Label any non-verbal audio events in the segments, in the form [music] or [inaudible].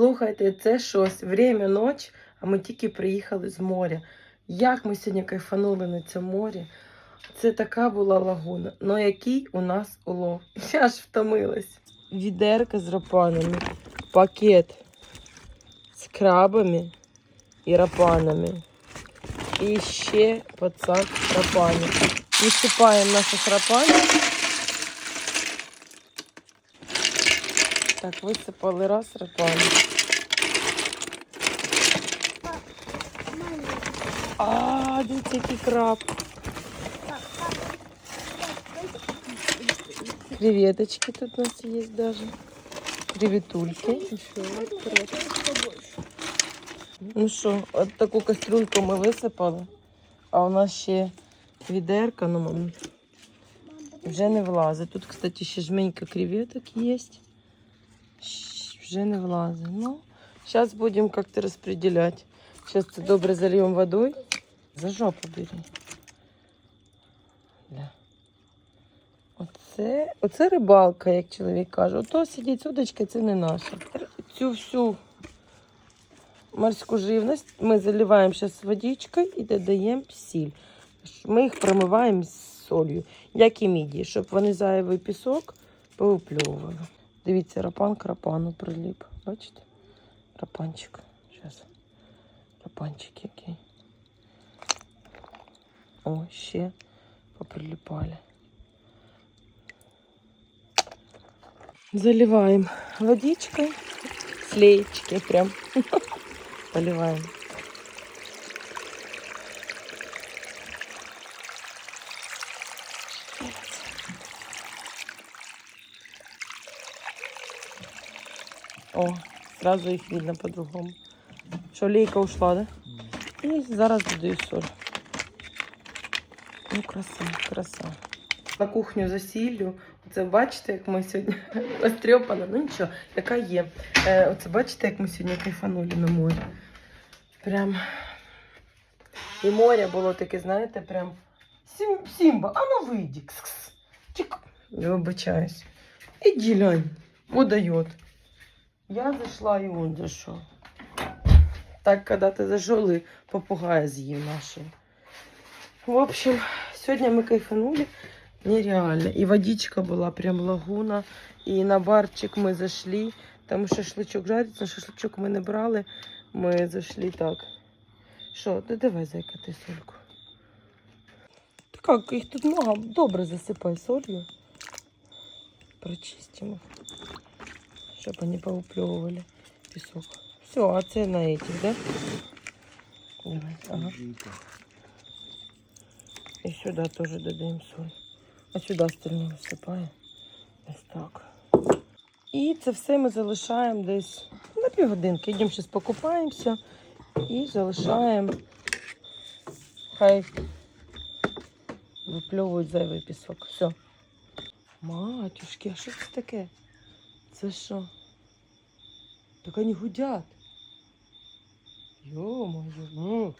Слухайте, це щось. Время ноч, а ми тільки приїхали з моря. Як ми сьогодні кайфанули на цьому морі. Це така була лагуна. Ну який у нас улов. [laughs] Я аж втомилась. Відерка з рапанами, пакет з крабами і рапанами. І ще пацак рапанів. Висипаємо наших рапанів. Так, висипали раз рапанів. А, дивіться, який краб. Креветочки тут у нас есть даже. Креветульки. Ну що, от таку кастрюльку ми висипали, а у нас ще відерка, ну вже не влазить. Тут, кстати, ще жменька креветок є. Вже не влазить. Ну, зараз будемо як-то розподіляти. Зараз це добре зальємо водою. За жопу бери. Да. Оце, оце рибалка, як чоловік каже. Ото сидіть з удочкою, це не наше. Цю всю морську живність ми заливаємо зараз водичкою і додаємо сіль. Ми їх промиваємо з солью, як і міді, щоб вони зайвий пісок повипльовували. Дивіться, рапан к рапану приліп. Бачите? Рапанчик. Зараз. Рапанчик який. О, ще поприлипали. Заливаем водичкой. Слеечки прям. [laughs] Поливаем. О, сразу их видно по-другому. Что, лейка ушла, да? І зараз додаю соль. Ну, краса, краса. На кухню за сіллю. Оце бачите, як ми сьогодні [laughs] розтрьопана. Ну нічого, яка є. Е, оце бачите, як ми сьогодні кайфанули на морі. Прям. І море було таке, знаєте, прям. Сім, Сімба, а ну вийди. Я вибачаюсь. Іди, лянь. Удает. Я зайшла і он зайшов. Так, когда-то зажили, попугая з'їв нашого. В общем, сегодня мы кайфанули. Нереально. И водичка была прям лагуна. И на барчик мы зашли. Там шашлычок жарится. Шашлычок мы не брали. Мы зашли так. Що, ти давай зайка ти сольку. Та как, їх тут много. Добре засипай солью. Прочистимо. Щоб вони поупльовували пісок. Все, а це на этих, да? Ага. І сюди теж додаємо соль. А сюди остальне висипаємо. Ось так. І це все ми залишаємо десь на півгодинки. Йдемо зараз покупаємося і залишаємо. Хай випльовують зайвий пісок. Все. Матюшки, а що це таке? Це що? Так вони гудять. Йо-моє. ну.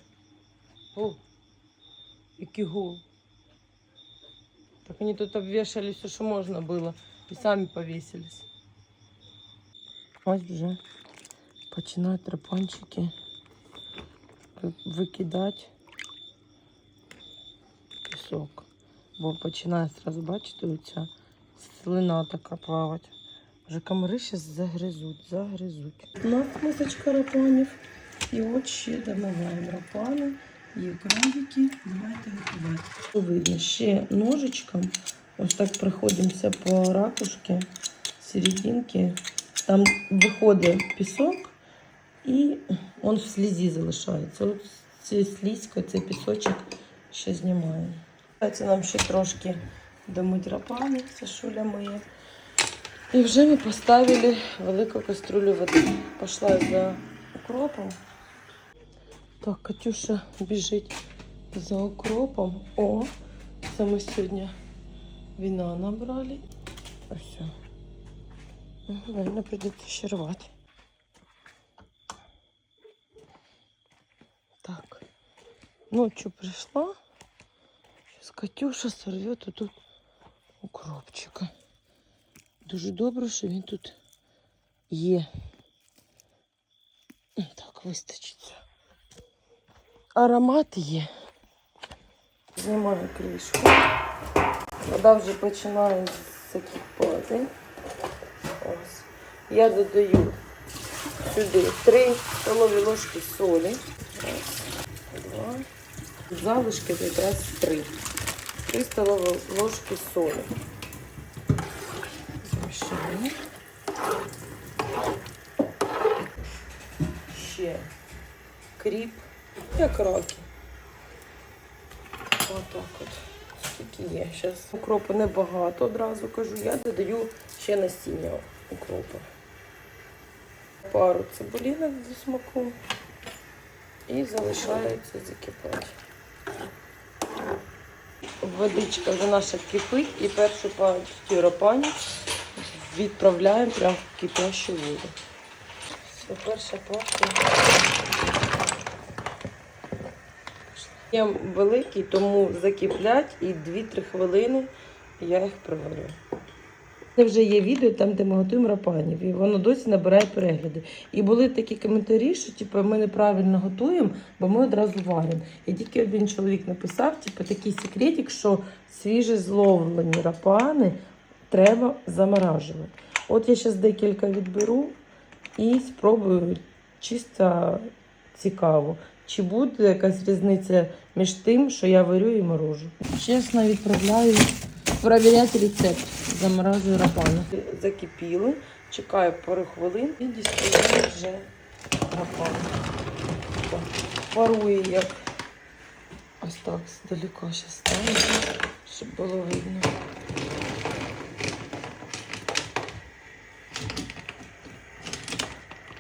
О, який гул. Так они тут обвешали все, что можно было. И сами повесились. Ось вже починають рапанчики викидати пісок. Бо починає сразу, бачите, оця слина така плавати. Вже комари зараз загризуть, загризуть. Нас мисочка рапанів. І от ще домиваємо рапани. Є крабики, давайте готувати. Видно, ще ножичком. Ось так проходимося по ракушці, серединки. Там виходить пісок і він в слізі залишається. От цей слізько, цей пісочок ще знімаємо. Нам ще трошки домить рапани, це шуля моє. І вже ми поставили велику каструлю води. Пішла за укропом. Так, Катюша біжить за укропом. О, це ми сьогодні вина набрали. Ось. Наверное, придется ще рвати. Так, ночью пришла. Сейчас Катюша сорвет тут укропчика. Дуже добре, що він тут є. Так, вистачить. Аромат є. Знімаю кришку. Вода вже починає закипати. Ось. Я додаю сюди 3 столові ложки солі. Раз, два. Залишки якраз 3. 3 столові ложки солі. Змішаємо. Ще кріп, як раки. Отак от. Скільки є. Зараз укропу небагато, одразу кажу. Я додаю ще насіння укропу. Пару цибулінок до смаку. І залишається закипати. Водичка вже наша кипить і першу партію рапані відправляємо прямо в кипящу воду. Все, перша партія. Я великий, тому закиплять і 2-3 хвилини я їх приварю. Це вже є відео там, де ми готуємо рапанів, і воно досі набирає перегляди. І були такі коментарі, що типу, ми неправильно готуємо, бо ми одразу варимо. І тільки один чоловік написав, типу, такий секретик, що свіже зловлені рапани треба заморажувати. От я зараз декілька відберу і спробую чисто цікаво. Чи буде якась різниця між тим, що я варю і морожу? Чесно відправляю перевіряти рецепт. Заморажую рапани. Закипіли, чекаю пару хвилин і дістаю вже рапани. Парую як ось так здалека ще ставлю, щоб було видно.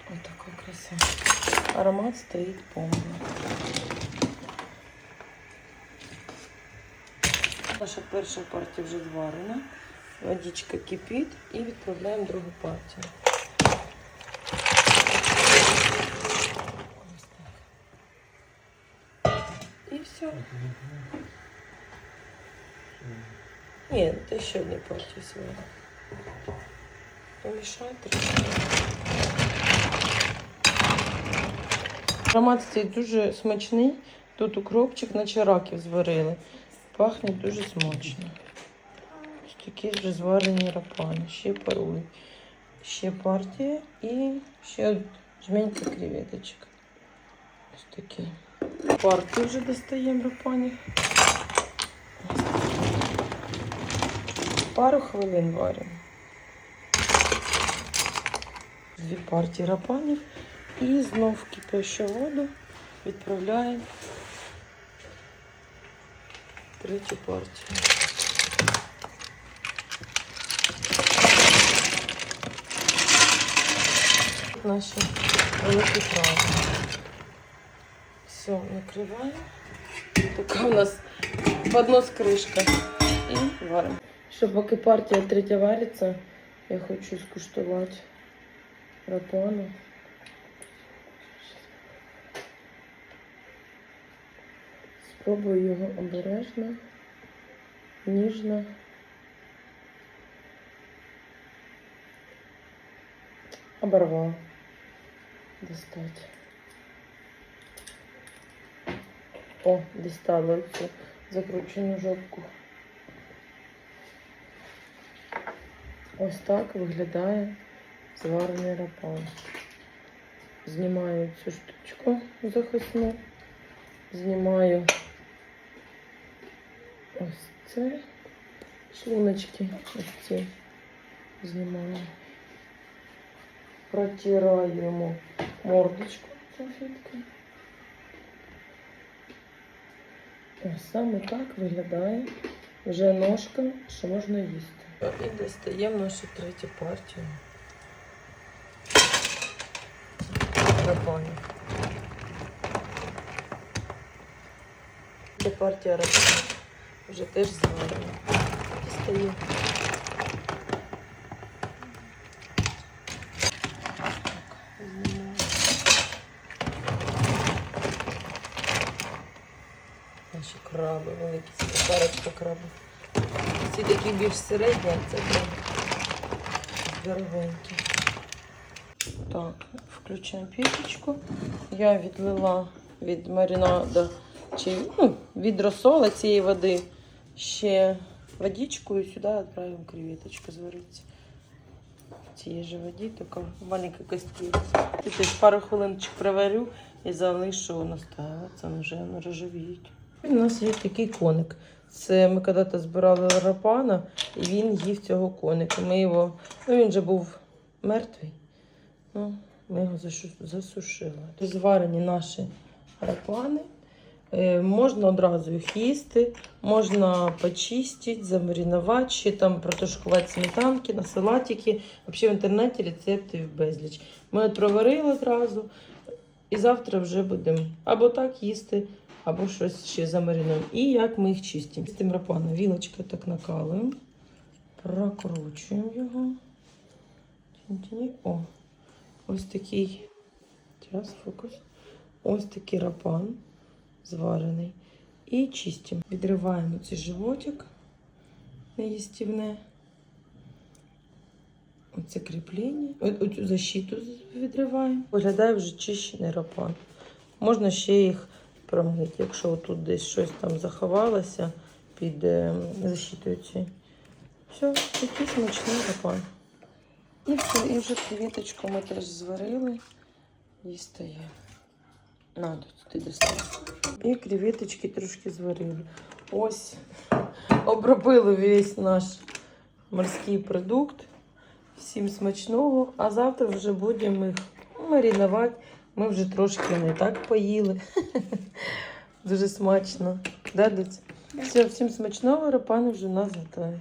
Ось така краса. Аромат стоїть повний. Наша перша партія вже зварена. Водичка кипить і відправляємо другу партію. І все. Ні, ти ще одну партію сьогодні. Помішай трішки. Аромат стоїть дуже смачний. Тут укропчик, наче раків зварили. Пахне дуже смачно. Ось такі вже зварені рапани. Ще парують. Ще партія і ще жменька креветочок. Ось такі. Партію вже достаємо рапанів. Пару хвилин варимо. Дві партії рапанів. І знов кипящу воду відправляємо третю партію. Наші великі трави. Все, накриваємо. Така у нас поднос кришка. І варимо. Що поки партія третя вариться, я хочу скуштувати рапану. Спробую його обережно, ніжно. Оборвала. Достать. О, дістала цю закручену жопку. Ось так виглядає зварений рапан. Знімаю цю штучку захисну. Знімаю ось це. Шлуночки ось ці знімаю. Протираємо мордочку салфеткою. Ось саме так виглядає вже ножка, що можна їсти. І достаємо нашу третю партію. Рапанів. Це партія рапанів. Вже теж зварена. Так. Наші краби великі, парочка крабів. Ці такі більш середні, а це прям здоровенькі. Так, включаємо пічечку. Я відлила від маринада чи ну, від розсола цієї води ще водичку і сюди відправимо креветочку зваритися. В цій же воді, така маленька. Тут десь пару хвилиночок приварю і залишу настаюватися, вони вже рожевіють. У нас є такий коник. Це ми коли-то збирали рапана, і він їв цього коника. Ми його, ну він же був мертвий. Ну, ми його засушили. Зварені наші рапани. Е, можна одразу їх їсти, можна почистити, замаринувати, ще там протушкувати сметанки на салатики. Взагалі в інтернеті рецептів безліч. Ми проварили одразу і завтра вже будемо або так їсти, або щось ще замаринуємо. І як ми їх чистимо. З тим вілочкою так накалуємо, прокручуємо його. О, ось такий. Зараз фокус. Ось такий рапан зварений. І чистимо. Відриваємо цей животик неїстівне. Оце кріплення. Оцю защиту відриваємо. Виглядає вже чищений рапан. Можна ще їх промити, якщо тут десь щось там заховалося під е, защитою цією. Все, такий смачний рапан. І все, і вже квіточку ми теж зварили. Їсти є. Надо, ти достав. І креветочки трошки зварили. Ось обробили весь наш морський продукт. Всім смачного. А завтра вже будемо їх маринувати. Ми вже трошки не так поїли. [laughs] Дуже смачно. Да, доць? Все, всім смачного, рапани вже у нас готові.